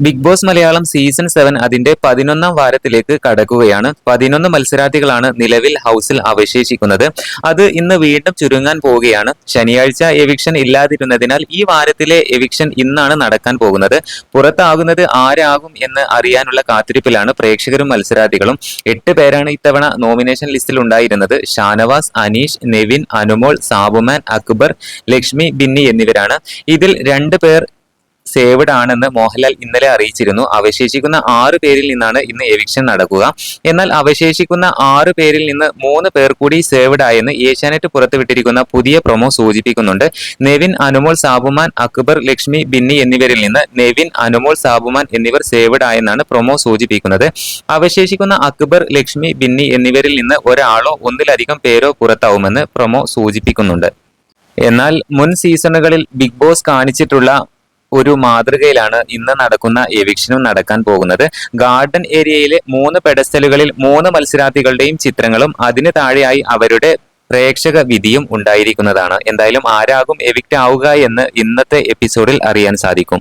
Big Boss Malayalam season seven അതിന്റെ പതിനൊന്നാം വാരത്തിലേക്ക് കടക്കുകയാണ്. പതിനൊന്ന് മത്സരാർത്ഥികളാണ് നിലവിൽ ഹൗസിൽ അവശേഷിക്കുന്നത്. അത് ഇന്ന് വീണ്ടും ചുരുങ്ങാൻ പോവുകയാണ്. ശനിയാഴ്ച എവിക്ഷൻ ഇല്ലാതിരുന്നതിനാൽ ഈ വാരത്തിലെ എവിക്ഷൻ ഇന്നാണ് നടക്കാൻ പോകുന്നത്. പുറത്താകുന്നത് ആരാകും എന്ന് അറിയാനുള്ള കാത്തിരിപ്പിലാണ് പ്രേക്ഷകരും മത്സരാർത്ഥികളും. എട്ട് പേരാണ് ഇത്തവണ നോമിനേഷൻ ലിസ്റ്റിൽ ഉണ്ടായിരുന്നത്. ഷാനവാസ് അനീഷ് നെവിൻ അനുമോൾ സാബുമാൻ അക്ബർ ലക്ഷ്മി ബിന്നി എന്നിവരാണ്. ഇതിൽ രണ്ട് പേർ സേവ്ഡ് ആണെന്ന് മോഹൻലാൽ ഇന്നലെ അറിയിച്ചിരുന്നു. അവശേഷിക്കുന്ന ആറ് പേരിൽ നിന്നാണ് ഇന്ന് എവിക്ഷൻ നടക്കുക. എന്നാൽ അവശേഷിക്കുന്ന ആറ് പേരിൽ നിന്ന് മൂന്ന് പേർ കൂടി സേവ്ഡ് ആയെന്ന് ഏഷ്യാനെറ്റ് പുറത്തുവിട്ടിരിക്കുന്ന പുതിയ പ്രൊമോ സൂചിപ്പിക്കുന്നുണ്ട്. നെവിൻ അനുമോൾ സാബുമാൻ അക്ബർ ലക്ഷ്മി ബിന്നി എന്നിവരിൽ നിന്ന് നെവിൻ അനുമോൾ സാബുമാൻ എന്നിവർ സേവ്ഡ് ആയെന്നാണ് പ്രൊമോ സൂചിപ്പിക്കുന്നത്. അവശേഷിക്കുന്ന അക്ബർ ലക്ഷ്മി ബിന്നി എന്നിവരിൽ നിന്ന് ഒരാളോ ഒന്നിലധികം പേരോ പുറത്താവുമെന്ന് പ്രൊമോ സൂചിപ്പിക്കുന്നുണ്ട്. എന്നാൽ മുൻ സീസണുകളിൽ ബിഗ് ബോസ് കാണിച്ചിട്ടുള്ള ഒരു മാതൃകയിലാണ് ഇന്ന് നടക്കുന്ന എവിക്ഷനും നടക്കാൻ പോകുന്നത്. ഗാർഡൻ ഏരിയയിലെ മൂന്ന് പെഡസ്റ്റലുകളിൽ മൂന്ന് മത്സരാർത്ഥികളുടെയും ചിത്രങ്ങളും അതിന് താഴെയായി അവരുടെ പ്രേക്ഷക വിധിയും ഉണ്ടായിരിക്കുന്നതാണ്. എന്തായാലും ആരാകും എവിക്റ്റ് ആവുക എന്ന് ഇന്നത്തെ എപ്പിസോഡിൽ അറിയാൻ സാധിക്കും.